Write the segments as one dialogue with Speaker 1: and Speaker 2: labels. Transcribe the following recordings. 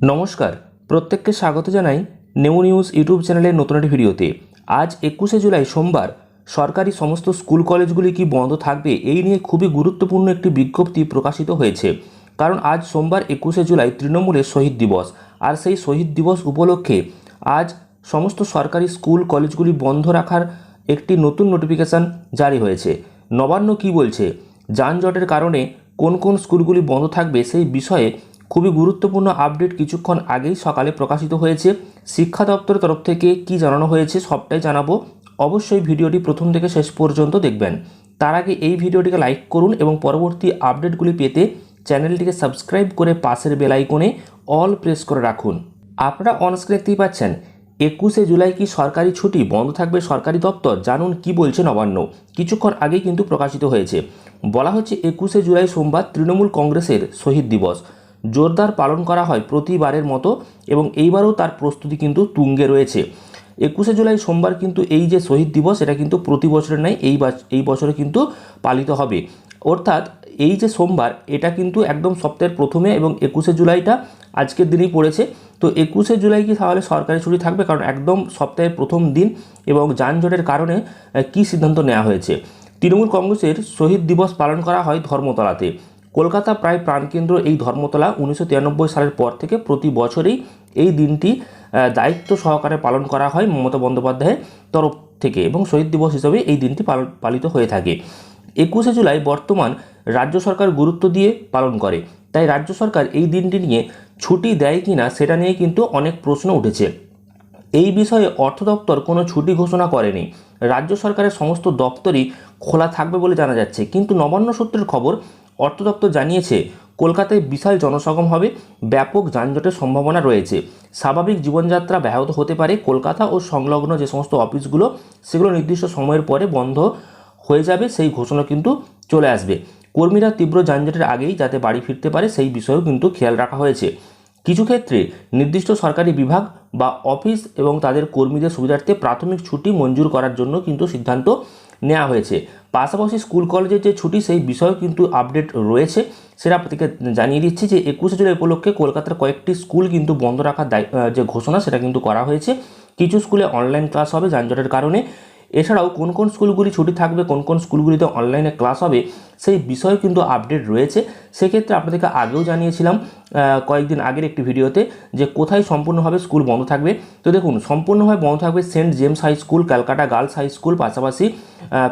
Speaker 1: নমস্কার, প্রত্যেককে স্বাগত জানাই নেউ নিউজ ইউটিউব চ্যানেলের নতুন একটি ভিডিওতে। আজ একুশে জুলাই সোমবার, সরকারি সমস্ত স্কুল কলেজগুলি কি বন্ধ থাকবে এই নিয়ে খুবই গুরুত্বপূর্ণ একটি বিজ্ঞপ্তি প্রকাশিত হয়েছে। কারণ আজ সোমবার একুশে জুলাই তৃণমূলের শহীদ দিবস। আর সেই শহীদ দিবস উপলক্ষে আজ সমস্ত সরকারি স্কুল কলেজগুলি বন্ধ রাখার একটি নতুন নোটিফিকেশান জারি হয়েছে। নবান্ন কি বলছে? যানজটের কারণে কোন কোন স্কুলগুলি বন্ধ থাকবে সেই বিষয়ে খুবই গুরুত্বপূর্ণ আপডেট কিছুক্ষণ আগেই সকালে প্রকাশিত হয়েছে। শিক্ষা দপ্তরের তরফ থেকে কি জানানো হয়েছে সবটাই জানাব। অবশ্যই ভিডিওটি প্রথম থেকে শেষ পর্যন্ত দেখবেন। তার আগে এই ভিডিওটিকে লাইক করুন এবং পরবর্তী আপডেটগুলি পেতে চ্যানেলটিকে সাবস্ক্রাইব করে পাশের বেল আইকনে অল প্রেস করে রাখুন। আপনারা অনস্ক্রিন দেখতেই পাচ্ছেন, একুশে জুলাই কি সরকারি ছুটি বন্ধ থাকবে সরকারি দপ্তর? জানুন কি বলছে নবান্ন। কিছুক্ষণ আগেই কিন্তু প্রকাশিত হয়েছে। বলা হচ্ছে একুশে জুলাই সোমবার তৃণমূল কংগ্রেসের শহীদ দিবস। জোরদার পালন করা হয় প্রতিবারের মতো এবং এইবারও তার প্রস্তুতি কিন্তু তুঙ্গে রয়েছে। একুশে জুলাই সোমবার কিন্তু এই যে শহীদ দিবস, এটা কিন্তু প্রতি বছরের নাই এই এই বছরে কিন্তু পালিত হবে। অর্থাৎ এই যে সোমবার, এটা কিন্তু একদম সপ্তাহের প্রথমে এবং একুশে জুলাইটা আজকের দিনেই পড়েছে। তো একুশে জুলাই কি তাহলে সরকারি ছুটি থাকবে? কারণ একদম সপ্তাহের প্রথম দিন এবং যানজটের কারণে কী সিদ্ধান্ত নেওয়া হয়েছে? তৃণমূল কংগ্রেসের শহীদ দিবস পালন করা হয় ধর্মতলাতে। কলকাতা প্রায় প্রাণকেন্দ্র এই ধর্মতলা উনিশশো তিরানব্বই সালের পর থেকে প্রতি বছরেই এই দিনটি দায়িত্ব সহকারে পালন করা হয় মমতা বন্দ্যোপাধ্যায়ের তরফ থেকে এবং শহীদ দিবস হিসেবে এই দিনটি পালিত হয়ে থাকে। একুশে জুলাই বর্তমান রাজ্য সরকার গুরুত্ব দিয়ে পালন করে। তাই রাজ্য সরকার এই দিনটি নিয়ে ছুটি দেয় কি না সেটা নিয়ে কিন্তু অনেক প্রশ্ন উঠেছে। এই বিষয়ে অর্থ দপ্তর কোনো ছুটি ঘোষণা করেনি। রাজ্য সরকারের সমস্ত দপ্তরই খোলা থাকবে বলে জানা যাচ্ছে। কিন্তু নবান্ন সূত্রের খবর অর্থ দপ্তর জানিয়েছে, কলকাতায় বিশাল জনসমাগম হবে, ব্যাপক যানজটের সম্ভাবনা রয়েছে। স্বাভাবিক জীবনযাত্রা ব্যাহত হতে পারে, কলকাতা ও সংলগ্ন যে সমস্ত অফিসগুলো, সেগুলো নির্দিষ্ট সময়ের পরে বন্ধ হয়ে যাবে, সেই ঘোষণা কিন্তু চলে আসবে। কর্মীরা তীব্র যানজটের আগেই যাতে বাড়ি ফিরতে পারে, সেই বিষয়েও কিন্তু খেয়াল রাখা হয়েছে। কিছু ক্ষেত্রে নির্দিষ্ট সরকারি বিভাগ বা অফিস এবং তাদের কর্মীদের সুবিধার্থে প্রাথমিক ছুটি মঞ্জুর করার জন্য কিন্তু সিদ্ধান্ত নেওয়া হয়েছে। পাশাপাশি স্কুল, কলেজের যে ছুটি, সেই বিষয়েও কিন্তু আপডেট রয়েছে। সেটা আপনাদেরকে জানিয়ে দিচ্ছি যে একুশে জুলাই উপলক্ষে কলকাতার কয়েকটি স্কুল কিন্তু বন্ধ রাখার যে ঘোষণা, সেটা কিন্তু করা হয়েছে। কিছু স্কুলে অনলাইন ক্লাস হবে যানজটের কারণে। এছাড়াও কোন কোন স্কুলগুলি ছুটি থাকবে, কোন কোন স্কুলগুলিতে অনলাইনে ক্লাস হবে, সেই বিষয়ে কিন্তু আপডেট রয়েছে। সেক্ষেত্রে আপনাদেরকে আগেও জানিয়েছিলাম কয়েকদিন আগের একটি ভিডিওতে যে কোথায় সম্পূর্ণভাবে স্কুল বন্ধ থাকবে। তো দেখুন, সম্পূর্ণভাবে বন্ধ থাকবে Saint James high school, Calcutta girls high school, পাশাপাশি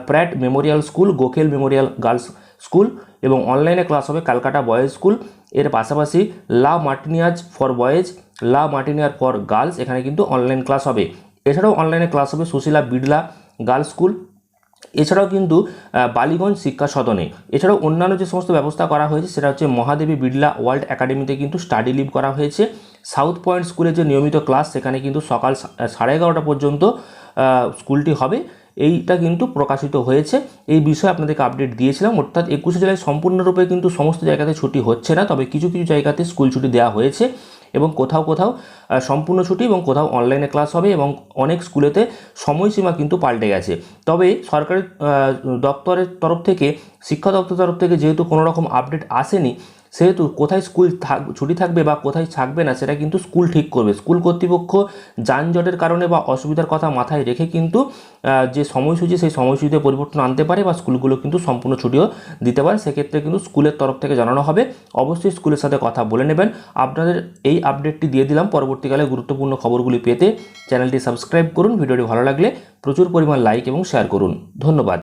Speaker 1: Pratt memorial school Gokhale memorial girls school এবং অনলাইনে ক্লাস হবে ক্যালকাটা বয়েজ স্কুল। এর পাশাপাশি লা মার্টিনিয়াজ ফর বয়েজ, লা মার্টিনিয়ার ফর গার্লস এখানে কিন্তু অনলাইন ক্লাস হবে। এছাড়াও অনলাইনে ক্লাস হবে সুশীলা বিড়লা গার্লস স্কুল। এছাড়াও কিন্তু বালিগঞ্জ শিক্ষা সদনে। এছাড়াও অন্যান্য যে সমস্ত ব্যবস্থা করা হয়েছে সেটা হচ্ছে মহাদেবী বিড়লা ওয়ার্ল্ড একাডেমিতে কিন্তু স্টাডি লিভ করা হয়েছে। সাউথ পয়েন্ট স্কুলে যে নিয়মিত ক্লাস সেখানে কিন্তু সকাল সাড়ে এগারোটা পর্যন্ত স্কুলটি হবে। এইটা কিন্তু প্রকাশিত হয়েছে। এই বিষয়ে আপনাদেরকে আপডেট দিয়েছিলাম। অর্থাৎ একুশে জুলাই সম্পূর্ণরূপে কিন্তু সমস্ত জায়গাতে ছুটি হচ্ছে না। তবে কিছু কিছু জায়গাতে স্কুল ছুটি দেওয়া হয়েছে এবং কোথাও কোথাও সম্পূর্ণ ছুটি এবং কোথাও অনলাইনে ক্লাস হবে এবং অনেক স্কুলেতে সময়সীমা কিন্তু পাল্টে গেছে। তবে সরকারি দপ্তরের তরফ থেকে, শিক্ষা দপ্তরের তরফ থেকে যেহেতু কোনো রকম আপডেট আসেনি সেহেতু কোথায় স্কুল ছুটি থাকবে বা কোথায় থাকবে না সেটা কিন্তু স্কুল ঠিক করবে। স্কুল কর্তৃপক্ষ যানজটের কারণে বা অসুবিধার কথা মাথায় রেখে কিন্তু যে সময়সূচি, সেই সময়সূচিতে পরিবর্তন আনতে পারে বা স্কুলগুলো কিন্তু সম্পূর্ণ ছুটিও দিতে পারে। সেক্ষেত্রে কিন্তু স্কুলের তরফ থেকে জানানো হবে। অবশ্যই স্কুলের সাথে কথা বলে নেবেন। আপনাদের এই আপডেটটি দিয়ে দিলাম। পরবর্তীকালে গুরুত্বপূর্ণ খবরগুলি পেতে চ্যানেলটি সাবস্ক্রাইব করুন। ভিডিওটি ভালো লাগলে প্রচুর পরিমাণ লাইক এবং শেয়ার করুন। ধন্যবাদ।